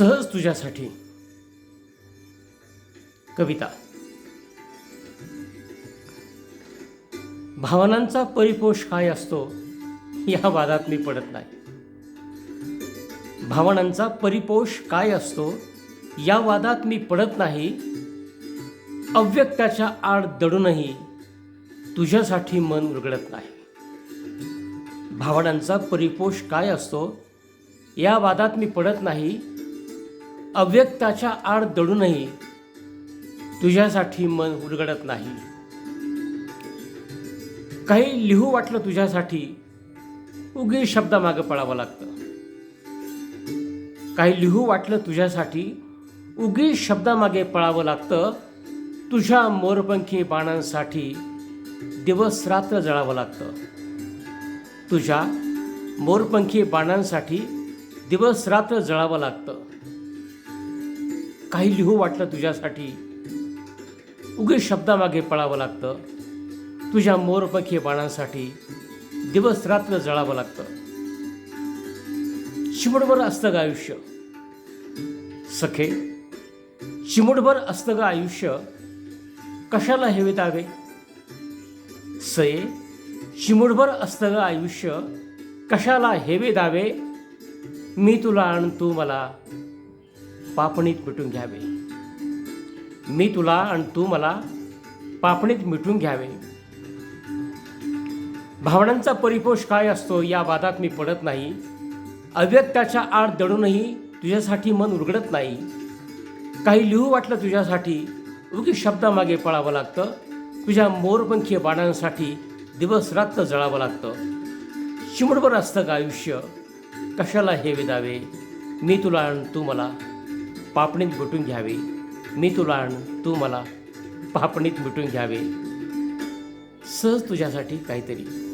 सहज तुझ्यासाठी. कविता. भावनांचा परिपोष काय असतो या वादात मी पडत नाही. भावनांचा परिपोष काय असतो या वादात मी पडत नाही. अव्यक्ताच्या आड दडूनही तुझ्यासाठी मन उरगडत नाही. भावनांचा परिपोष काय असतो या वादात मी पडत नाही. अव्यक्ताच्या आड दडूनही तुझ्यासाठी मन उलगडत नाही. काही लिहू वाटलं तुझ्यासाठी उगी शब्दामागं पळावं लागतं. काही लिहू वाटलं तुझ्यासाठी उगी शब्दामागे पळावं लागतं. तुझ्या मोरपंखी बाणांसाठी दिवस रात्र जळावं लागतं. तुझ्या मोरपंखी बाणांसाठी दिवस रात्र जळावं लागतं. काही लिहू वाटलं तुझ्यासाठी? उगे शब्दामागे पळावं लागतं. तुझ्या मोरपखी बाणांसाठी दिवस रात्र जळावं लागतं. चिमुटभर असतं ग आयुष्य. सखे चिमुटभर असतं ग आयुष्य. कशाला हे वितावे? सये चिमुटभर असतं ग आयुष्य. कशाला हेवे दावे मी तुला आण तू मला. पापणीत मिटून घ्यावे. मी तुला आणि तू मला पापणीत मिटून घ्यावे. भावनांचा परिपोष काय असतो या वादात मी पडत नाही. अव्यक्ताच्या आड दडूनही तुझ्यासाठी मन उलगडत नाही. काही लिहू वाटलं तुझ्यासाठी उगी शब्दामागे पळावं लागतं. तुझ्या मोरपंखी बाणांसाठी दिवस रात्र जळावं लागतं. चिमडभर असतं का आयुष्य? कशाला हे विदावे मी तुला आणि तू मला पापणीत भेटून घ्यावे. मी तुला आण तू मला पापणीत भेटून घ्यावे. सहज तुझ्यासाठी काहीतरी.